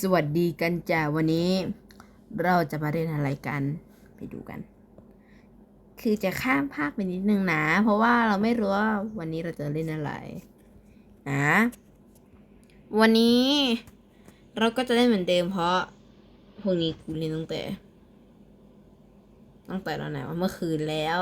สวัสดีกันจ้าวันนี้ เราจะมาเล่นอะไรกัน ไปดูกัน คือจะข้ามภาคไปนิดนึงนะ เพราะว่าเราไม่รู้ว่าวันนี้เราจะเล่นอะไรนะวันนี้ เราก็จะเล่นเหมือนเดิมเพราะพวกนี้กูเล่นตั้งแต่ตั้งแต่ตอนไหนว่าเมื่อคืนแล้ว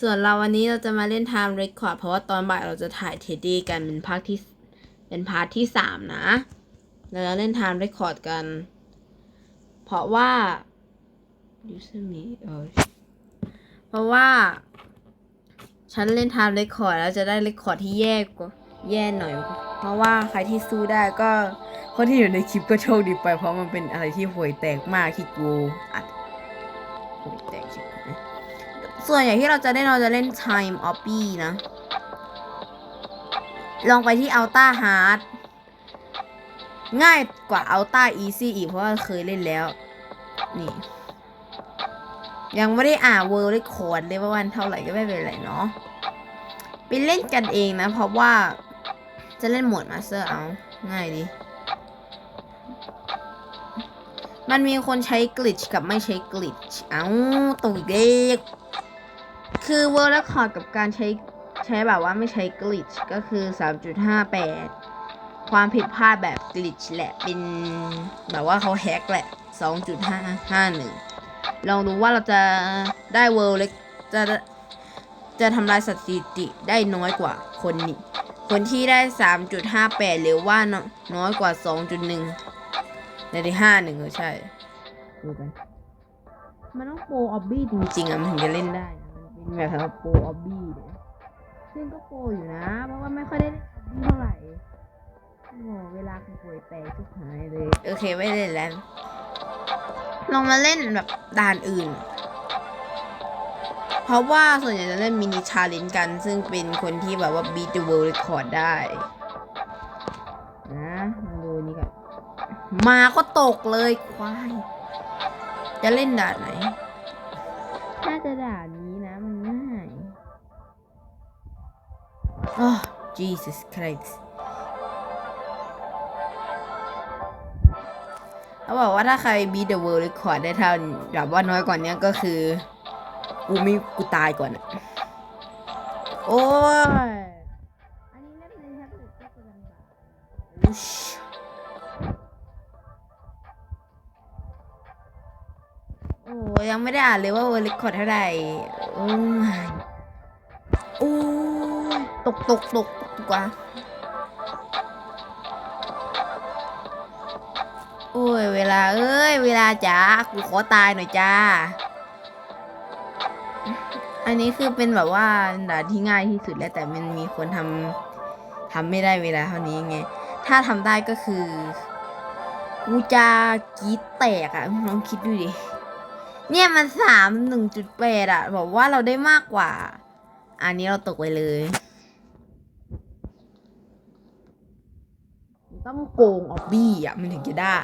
ส่วนเราวันนี้เราจะมาเล่น Time Record เพราะว่าตอนบ่ายเราจะถ่ายเทดดี้กันเป็นภาคที่เป็นพาร์ทที่สามนะ เราจะเล่น Time Record กัน เพราะว่า User me เออเพราะว่า ฉันเล่น Time Record แล้วจะได้ Record ที่แย่กว่าแย่หน่อย เพราะว่าใครที่สู้ได้ก็คนที่อยู่ในคลิปก็โชคดีไปเพราะมันเป็นอะไรที่ห่วยแตกมากที่กูอัดห่วยแตกชิบหายส่วนใหญ่ที่เราจะเล่นเราจะเล่น Time o p p y นะ ลองไปที่ Ultra Hard ง่ายกว่า Ultra Easy อีกเพราะว่าเคยเล่นแล้ว นี่ ยังไม่ได้อ่าน World Record เลยว่าวันเท่าไหร่ก็ไม่เป็นไรเนาะไปเล่นกันเองนะ เพราะว่าจะเล่นโหมด Master เอาง่ายดี มันมีคนใช้กลิชกับไม่ใช้กลิชเอาตุยเด็กคือ World Record กับการใช้ใช้แบบว่าไม่ใช้กลิชก็คือ 3.58 ความผิดพลาดแบบกลิชแหละ เป็นแบบว่าเขาแฮกแหละ 2.551 ลองดูว่าเราจะได้เวิลด์เล็กจะจะทำลายสถิติได้น้อยกว่าคนนี้คนที่ได้ 3.58 หรือว่าน้อยน้อยกว่า 2.1 ในที่51เออใช่ ดูกัน มันต้องโปรออบบี้จริงๆอะมันถึงจะเล่นได้มันเป็นแบบสำหรับโปรออบบี้เนี่ยซึ่งก็โปรอยู่นะ เพราะว่าไม่ค่อยได้เล่นเท่าไหร่ อ้โหเวลาคุณป่วยแตกทุกหายเลย โอเคไม่เล่นแล้ว ลองมาเล่นแบบด่านอื่น เพราะว่าส่วนใหญ่จะเล่นมินิชาเลนจ์กัน ซึ่งเป็นคนที่แบบว่า beat the world record ได้ นะมาดูนี่กันมาก็ตกเลยควาย จะเล่นด่านไหน น่าจะด่านนี้นะมันง่ายโอ้ Jesus Christ เขาบอกว่าถ้าใคร beat the world record ได้เท่าแบบว่าน้อยกว่านี้ก็คือกูม่กูตายก่อน โอ้ยอันนี้เล่นในแท็บเล็ตก็จะลำบากอุ๊ยโอ้ยังไม่ได้อ่านเลยว่า world record เท่าไหร่โอ้ my โอ้ยตกตกตกตกกว่า โอ้ยเวลาเอ้ย เวลาจ้ากูขอตายหน่อยจ้า อันนี้คือเป็นแบบว่าด่านที่ง่ายที่สุดแล้วแต่มันมีคนทำทำไม่ได้เวลาเท่านี้ไง ถ้าทำได้ก็คือกูจะกีดแตกอะลองคิดดูดิ เนี่ยมันสามหนึ่งจุดแปดอะบอกว่าเราได้มากกว่า อันนี้เราตกไปเลยต้องโกงออบบี้อะ มันถึงจะได้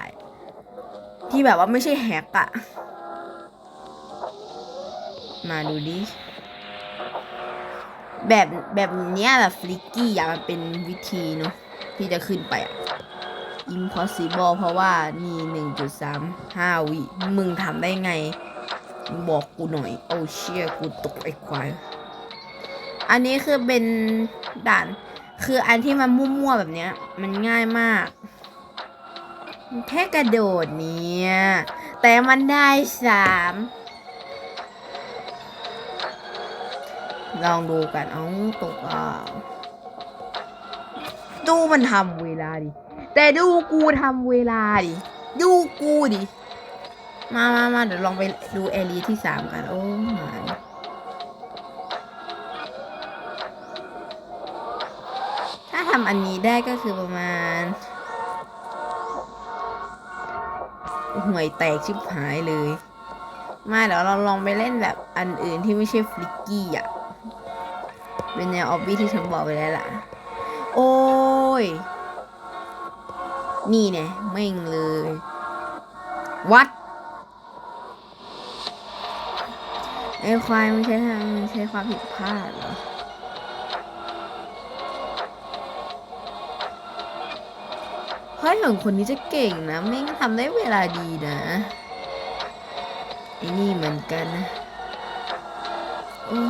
ที่แบบว่าไม่ใช่แฮกอะมาดูดิ แบบแบบเนี้ยแบบฟลิกกี้อะมันเป็นวิธีเนาะที่จะขึ้นไปอะ impossible เพราะว่านี่หนึ่งจุดสามห้าวิ มึงทำได้ไง บอกกูหน่อย โอ้เชี่ยกูตกไอ้ควาย อันนี้คือเป็นด่าน คืออันที่มันมั่วๆแบบเนี้ย มันง่ายมาก แค่กระโดดเนี่ย แต่มันได้สามลองดูกันเอาตกอะดูมันทำเวลาดิ แต่ดูกูทำเวลาดิ ดูกูดิ มามามาเดี๋ยวลองไปดูแอรีที่สามกัน โอ้ my ถ้าทำอันนี้ได้ก็คือประมาณ ห่วยแตกชิบหายเลย มาเดี๋ยวเราลองไปเล่นแบบอันอื่นที่ไม่ใช่ฟลิกกี้อะ เป็นแนวออบบี้ที่ฉันบอกไปแล้วล่ะ โอ้ย นี่เนี่ยเม่งเลย วัดไอ้ควายมันใช้ทางมันใช้ความผิดพลาดเหรอ คราะเหมือนคนนี้จะเก่งนะ ไม่งั้นทำได้เวลาดีนะไอ้นี่เหมือนกันนะโอ้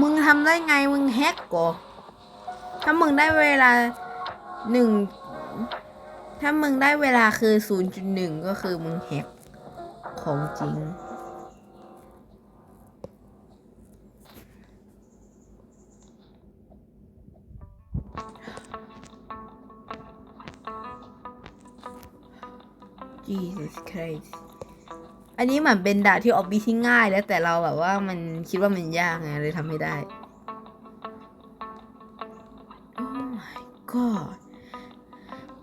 มึงทำได้ไงมึงแฮกก่อถ้ามึงได้เวลาหนึ่งถ้ามึงได้เวลาคือ 0.1 ก็คือมึงแฮกของจริง Jesus Christ อันนี้เหมือนเป็นด่าที่ออบบี้ที่ง่ายแล้วแต่เราแบบว่ามันคิดว่ามันยากไงเลยทำไม่ได้ Oh my god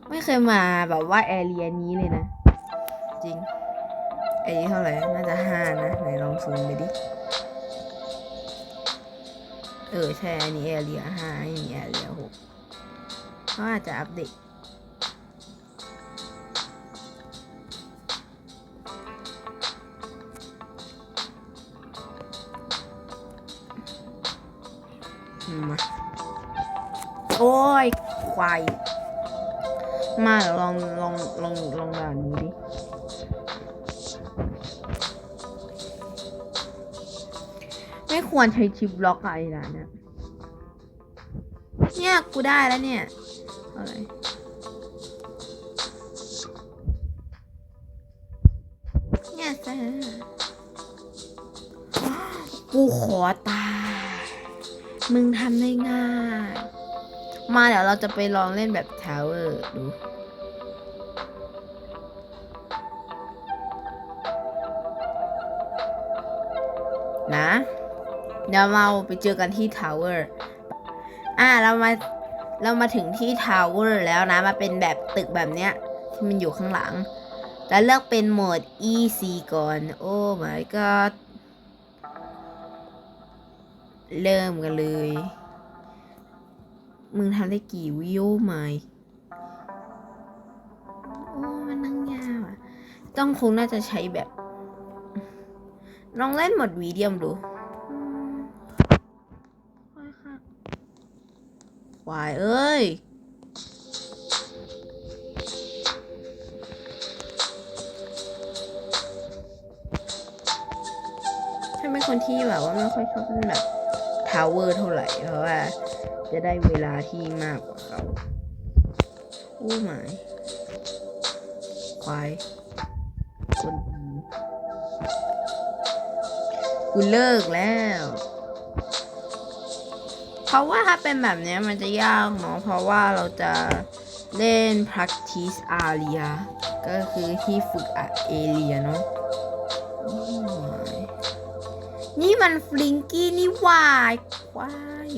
ไม่เคยมาแบบว่าแอเรียนี้เลยนะ จริงไอ้เท่าไหร่ น่าจะห้านะ ไหนลองซูมไปดิ เออใช่อันนี้แอเรียห้าอันนี้แอเรียหกเขาอาจจะอัปเดตมาโอ้ยควายมาเดี๋ยวลองลองลองลองด่านนี้ดิ ไม่ควรใช้ชิปล็อกอะไรนะเนี่ยเนี่ยกูได้แล้วเนี่ยอะไรเนี่ยจ้ากูขอตายมึงทำได้ง่าย มาเดี๋ยวเราจะไปลองเล่นแบบทาวเวอร์ดูนะ เดี๋ยวเราไปเจอกันที่ทาวเวอร์อ่าเรามาเรามาถึงที่ทาวเวอร์แล้วนะมาเป็นแบบตึกแบบเนี้ยที่มันอยู่ข้างหลัง แล้วเลือกเป็นโหมด easy ก่อน โอ้ my god เริ่มกันเลย มึงทำได้กี่วิวไหมโอ้มันนั่งยากอะต้องคงน่าจะใช้แบบ ลองเล่นโหมดวีเดียมดู วายเอ้ย ถ้าเป็นคนที่แบบว่าไม่ค่อยชอบเล่นแบบทาวเวอร์เท่าไหร่ เพราะว่า จะได้เวลาที่มากกว่าเขาโอ้ไม่ควายคนดีกูเลิกแล้ว เพราะว่าถ้าเป็นแบบนี้มันจะยากเนาะ เพราะว่าเราจะเล่น practice area ก็คือที่ฝึกอะเอเรียเนาะนี่มันฟลิงกี้นี่วายควาย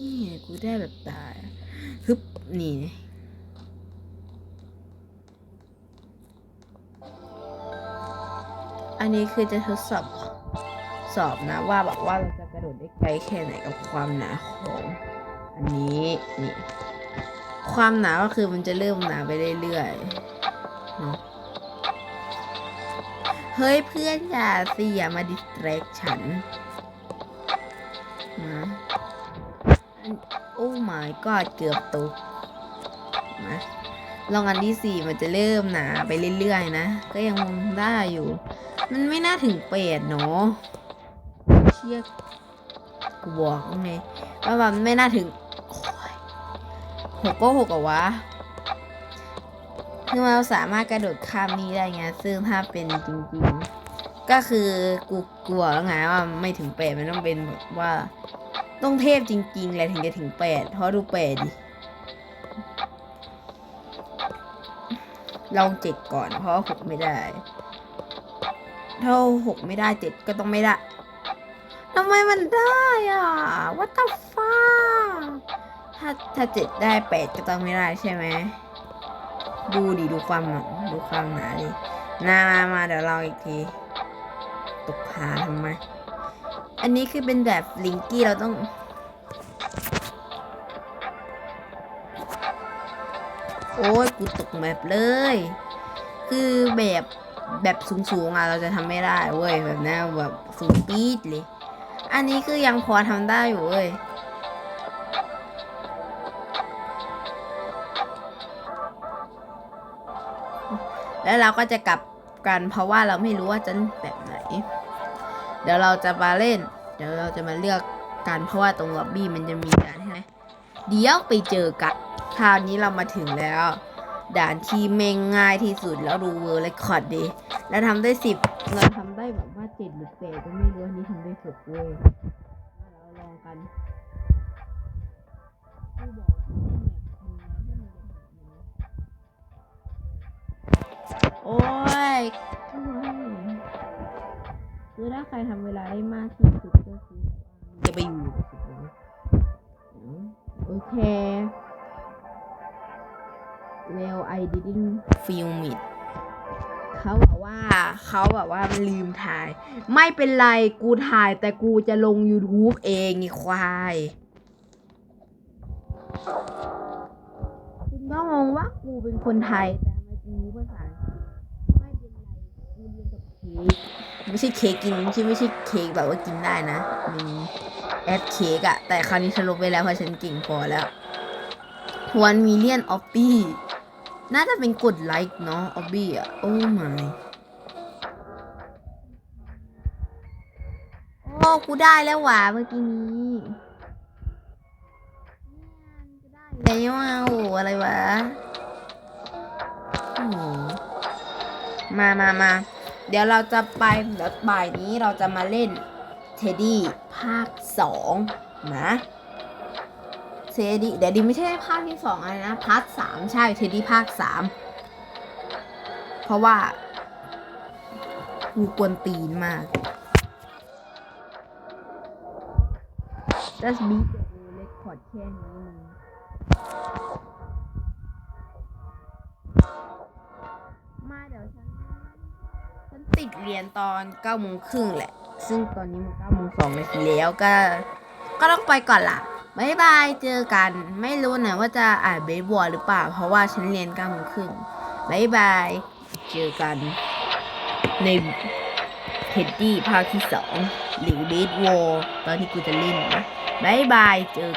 นี่กูได้แบบตายฮึบนี่ นนี้คือจะทดสอบสอบนะว่าแบบว่าเราจะกระโดดได้ไกลแค่ไหนกับความหนาของอันนี้นี่ความหนาก็คือมันจะเริ่มหนาไปเรื่อยๆเนาะเฮ้ยเพื่อนอย่าสิอย่ามาดิสแทรกฉันนะอันโอ้ my god เกือบตกนะลองอันที่สี่มันจะเริ่มหนาไปเรื่อยๆนะ ก็ยังได้อยู่ มันไม่น่าถึงเป็ดเนาะเชี่ยกูบอกไงว่ามันไม่น่าถึงหกก็หกอะวะคือเราสามารถกระโดดข้ามนี้ได้ไงซึ่งถ้าเป็นจริงๆ ก็คือกูกลัวแล้วไงว่าไม่ถึงแปดมันต้องเป็นแบบว่าต้องเทพจริงๆเลยถึงจะถึงแปดเพราะดูแปดดิลองเจ็ดก่อนเพราะหกไม่ได้ ถ้าหกไม่ได้เจ็ดก็ต้องไม่ได้ทำไมมันได้อะ what the fuck ถ้าถ้าเจ็ดได้แปดก็ต้องไม่ได้ใช่ไหม ดูดิดูความดูความหนาดินามามาเดี๋ยวเราอีกที ตกผาทำไม อันนี้คือเป็นแบบลิงกี้เราต้องโอ้ยกูตกแบบเลย คือแบบ แบบสูงๆอะเราจะทำไม่ได้เว้ยแบบนี้แบบสูงปี๊ดเลย อันนี้คือยังพอทำได้อยู่เว้ยแล้วเราก็จะกลับกันเพราะว่าเราไม่รู้ว่าจะแบบไหน เดี๋ยวเราจะมาเล่น เดี๋ยวเราจะมาเลือกกันเพราะว่าตรงล็อบบี้มันจะมีด่านใช่ไหมเดี๋ยวไปเจอกันคราวนี้เรามาถึงแล้ว ด่านที่เมงง่ายที่สุดแล้วดูเวอร์เลยคอร์ดดีแล้วทำได้สิบเราทำได้แบบว่าเจ็ดหรือแปดก็ไม่รู้อันนี้ทำได้หกเว้ยเราลองกันผู้บอกว่าแบบทำงานให้มันเป็นแบบนี้โอ้ยคือถ้าใครทำเวลาได้มากที่สุดก็คือจะไปอยู่กับสุดเลยโอเค well I didn't film it เขาบอกว่าเขาแบบว่าลืมถ่าย ไม่เป็นไรกูถ่ายแต่กูจะลง YouTube เองไอ้ควายคุณก็งงว่ากูเป็นคนไทย แต่ทำไมกูรู้ภาษาอังกฤษไม่เป็นไรกูเรียนกับเค้กไม่ใช่เค้กกินไม่ใช่ไม่ใช่เค้กแบบว่ากินได้นะเป็นแอปเค้กอะแต่คราวนี้ฉันลบไปแล้วเพราะฉันเก่งพอแล้ว one million of p น่ น่าจะเป็นกดไลค์เนาะออบบี้อะ โอ้ my โอ้กูได้แล้วหว่าเมื่อกี้นี้ยกูได้แล้วอะโอ้อะไรวะโอ้โหมามามา เดี๋ยวเราจะไปเดี๋ยวบ่ายนี้เราจะมาเล่นเทดดี้ภาคสองนะ เทดีเดี๋ยวดีไม่ใช่ภาคที่สองอะไรนะพาร์ทสามใช่เทดดี้ภาคสามเพราะว่ากูกวนตีนมาก just beat the world record แค่นี้มึงมาเดี๋ยวฉัน ฉันติดเรียนตอนเก้าโมงครึ่งแหละ ซึ่งตอนนี้มันเก้าโมงสองนาทีแล้วก็ ก็ต้องไปก่อนละ บายบายเจอกัน ไม่รู้นะว่าจะอ่านเบสบอลหรือเปล่า เพราะว่าฉันเรียนกลางครึ่งบายบายเจอกัน ในเท็ดดี้ภาคที่สองหรือเบสบอลตอนที่กูจะเล่นนะบายบายเจอ